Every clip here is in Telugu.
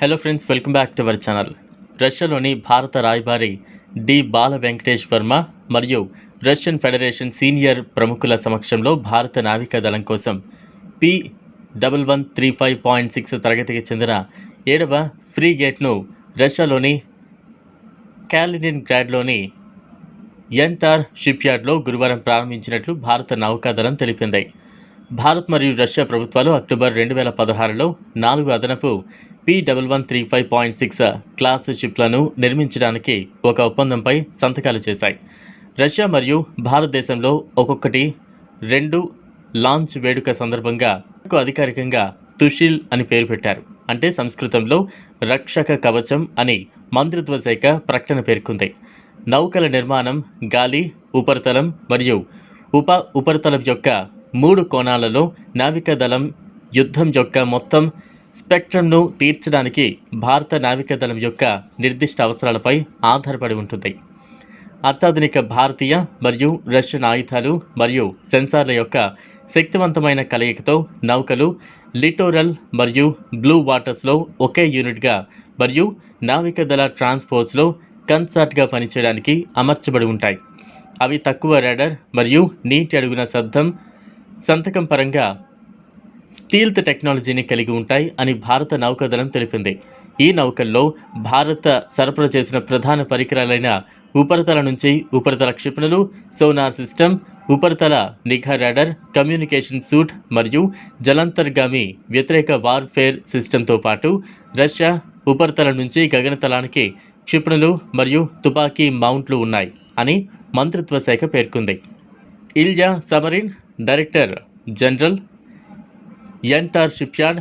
Hello friends welcome back to our channel రష్యాలోని భారత రాయబారి డి బాల వెంకటేష్ వర్మ మరియు రష్యన్ ఫెడరేషన్ సీనియర్ ప్రముఖుల సమక్షంలో భారత నావికా దళం కోసం P double one three five point six తరగతికి చెందిన ఏడవ ఫ్రీ గేట్ను రష్యాలోని క్యాలినిన్ గ్రాడ్లోని ఎన్టార్ షిప్యార్డ్లో గురువారం ప్రారంభించినట్లు భారత నౌకాదళం తెలిపింది. భారత్ మరియు రష్యా ప్రభుత్వాలు అక్టోబర్ రెండు వేల పదహారులో నాలుగు అదనపు P double one three five point six class షిప్లను నిర్మించడానికి ఒక ఒప్పందంపై సంతకాలు చేశాయి. రష్యా మరియు భారతదేశంలో ఒక్కొక్కటి రెండు లాంచ్ వేడుక సందర్భంగా అధికారికంగా తుషిల్ అని పేరు పెట్టారు. అంటే సంస్కృతంలో రక్షక కవచం అని మంత్రిత్వ శాఖ ప్రకటన పేర్కొంది. నౌకల నిర్మాణం గాలి ఉపరితలం మరియు ఉప ఉపరితలం యొక్క మూడు కోణాలలో నావికా దళం యుద్ధం యొక్క మొత్తం స్పెక్ట్రమ్ను తీర్చడానికి భారత నావికాదళం యొక్క నిర్దిష్ట అవసరాలపై ఆధారపడి ఉంటుంది. అత్యాధునిక భారతీయ మరియు రష్యన్ ఆయుధాలు మరియు సెన్సార్ల యొక్క శక్తివంతమైన కలయికతో నౌకలు లిటోరల్ మరియు బ్లూ వాటర్స్లో ఒకే యూనిట్గా మరియు నావికాదళ ట్రాన్స్పోర్ట్స్లో కన్సర్ట్గా పనిచేయడానికి అమర్చబడి ఉంటాయి. అవి తక్కువ రాడర్ మరియు నీటి అడుగున శబ్దం సంతకం పరంగా స్టీల్త్ టెక్నాలజీని కలిగి ఉంటాయి అని భారత నౌకాదళం తెలిపింది. ఈ నౌకల్లో భారత సరఫరా చేసిన ప్రధాన పరికరాలైన ఉపరితల నుంచి ఉపరితల క్షిపణులు సోనార్ సిస్టమ్ ఉపరితల నిఘా రాడర్ కమ్యూనికేషన్ సూట్ మరియు జలాంతర్గామి వ్యతిరేక వార్ఫేర్ సిస్టంతో పాటు రష్యా ఉపరితల నుంచి గగనతలానికి క్షిపణులు మరియు తుపాకీ మౌంట్లు ఉన్నాయి అని మంత్రిత్వ శాఖ పేర్కొంది. Ilya Samarin director general Yantar shipyard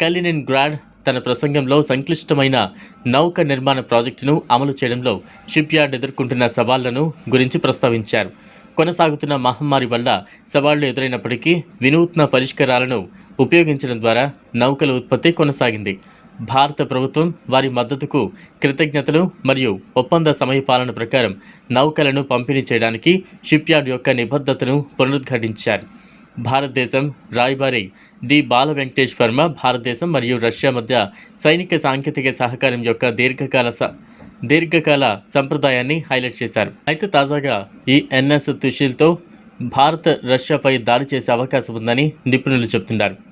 Kaliningrad తన ప్రసంగంలో సంక్లిష్టమైన నౌక నిర్మాణ ప్రాజెక్టును అమలు చేయడంలో షిప్యార్డ్ ఎదుర్కొంటున్న సవాళ్ళను గురించి ప్రస్తావించారు. కొనసాగుతున్న మహమ్మారి వల్ల సవాళ్ళు ఎదురైనప్పటికీ వినూత్న పరిష్కారాలను ఉపయోగించడం ద్వారా నౌకల ఉత్పత్తి కొనసాగింది. భారత ప్రభుత్వం వారి మద్దతుకు కృతజ్ఞతలు మరియు ఒప్పంద సమయపాలన ప్రకారం నౌకలను పంపిణీ చేయడానికి షిప్యార్డ్ యొక్క నిబద్ధతను పునరుద్ఘాటించారు. భారతదేశం రాయబారి డి. బాల వెంకటేష్ వర్మ భారతదేశం మరియు రష్యా మధ్య సైనిక సాంకేతిక సహకారం యొక్క దీర్ఘకాల స దీర్ఘకాల సంప్రదాయాన్ని హైలైట్ చేశారు. అయితే తాజాగా ఈ ఎన్ఎస్ తుషిల్తో భారత్ రష్యాపై దాడి చేసే అవకాశం ఉందని నిపుణులు చెబుతున్నారు.